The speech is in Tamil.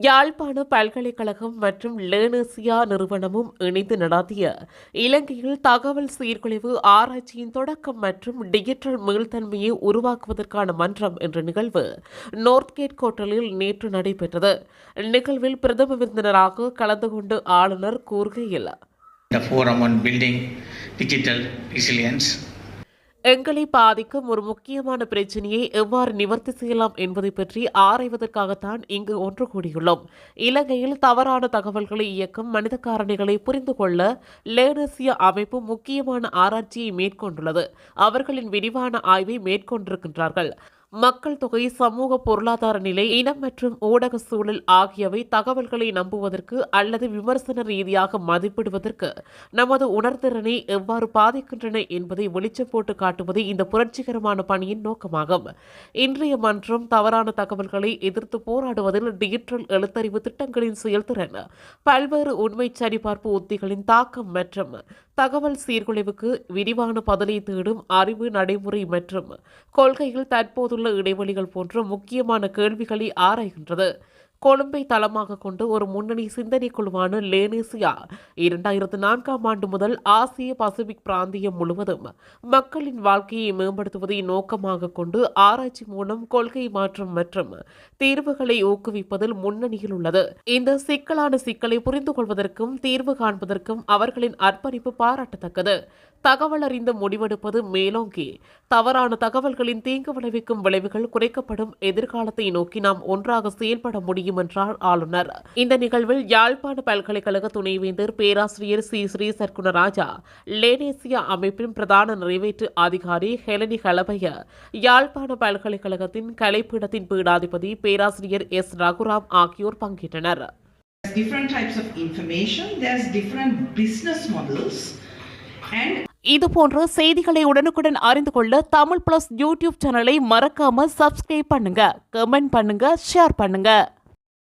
யாழ்ப்பாண பல்கலைக்கழகம் மற்றும் லேனர்சியா நிறுவனமும் இணைந்து நடாத்திய இலங்கையில் தகவல் சீர்குலைவு ஆராய்ச்சியின் தொடக்கம் மற்றும் டிஜிட்டல் மீள்தன்மையை உருவாக்குவதற்கான மன்றம் என்ற நிகழ்வு நோர்த்கேட் கோட்டலில் நேற்று நடைபெற்றது நிகழ்வில் பிரதம விருந்தினராக கலந்து கொண்டு ஆளுநர் கூறுகையில் the forum on building digital resilience. எங்களை பாதிக்கும் ஒரு முக்கியமான பிரச்சனையை எவ்வாறு நிவர்த்தி செய்யலாம் என்பதை பற்றி ஆராய்வதற்காகத்தான் இங்கு ஒன்று கூடியுள்ளோம். இலங்கையில் தவறான தகவல்களை இயக்கும் மனித காரணிகளை புரிந்து கொள்ள லேனசிய அமைப்பு முக்கியமான ஆராய்ச்சியை மேற்கொண்டுள்ளது. அவர்களின் விரிவான ஆய்வை மேற்கொண்டிருக்கின்றார்கள். மக்கள் தொகை சமூக பொருளாதார நிலை இனம் மற்றும் ஊடக சூழல் ஆகியவை தகவல்களை நம்புவதற்கு அல்லது விமர்சன ரீதியாக மதிப்பிடுவதற்கு நமது உணர்திறனை எவ்வாறு பாதிக்கின்றன என்பதை வெளிச்சம் போட்டு காட்டுவது இந்த புரட்சிகரமான பணியின் நோக்கமாகும். இன்றைய மன்றம் தவறான தகவல்களை எதிர்த்து போராடுவதில் டிஜிட்டல் எழுத்தறிவு திட்டங்களின் செயல்திறன் பல்வேறு உண்மை சரிபார்ப்பு உத்திகளின் தாக்கம் மற்றும் தகவல் சீர்குலைவுக்கு விரிவான பதிலை தேடும் அறிவு நடைமுறை மற்றும் கொள்கையில் தற்போதுள்ள இடைவெளிகள் போன்ற முக்கியமான கேள்விகளை ஆராய்கின்றது. கொழும்பை தளமாக கொண்டு ஒரு முன்னணி சிந்தனை குழுவான லேனேசியா இரண்டாயிரத்து நான்காம் ஆண்டு முதல் ஆசிய பசிபிக் பிராந்தியம் முழுவதும் மக்களின் வாழ்க்கையை மேம்படுத்துவதை நோக்கமாக கொண்டு ஆராய்ச்சி மூலம் கொள்கை மாற்றம் மற்றும் தீர்வுகளை ஊக்குவிப்பதில் முன்னணியில் உள்ளது. இந்த சிக்கலான சிக்கலை புரிந்து கொள்வதற்கும் தீர்வு காண்பதற்கும் அவர்களின் அர்ப்பணிப்பு பாராட்டத்தக்கது. தகவல் அறிந்து முடிவெடுப்பது மேலோங்கி. தவறான தகவல்களின் தீங்கு விளைவிக்கும் விளைவுகள் குறைக்கப்படும். எதிர்காலத்தை நோக்கி நாம் ஒன்றாக செயல்பட முடியும். என்றார் ஆளுநர். இந்த நிகழ்வில் யாழ்ப்பாண பல்கலைக்கழக துணைவேந்தர் பேராசிரியர் சி. ஸ்ரீ சர்க்குணராஜா லேனேசியா அமைப்பின் பிரதான நிறைவேற்று அதிகாரி ஹெலனி ஹலபைய யாழ்ப்பாண பல்கலைக்கழகத்தின் கலைப்பீடத்தின் பீடாதிபதி பேராசிரியர் எஸ். ரகுராம் ஆகியோர் பங்கேற்றனர். There's different types of information, there's different business models, and இது போன்ற செய்திகளை உடனுக்குடன் அறிந்து கொள்ள தமிழ் பிளஸ் யூடியூப் சேனலை மறக்காம சப்ஸ்கிரைப் பண்ணுங்க கமெண்ட் பண்ணுங்க ஷேர் பண்ணுங்க.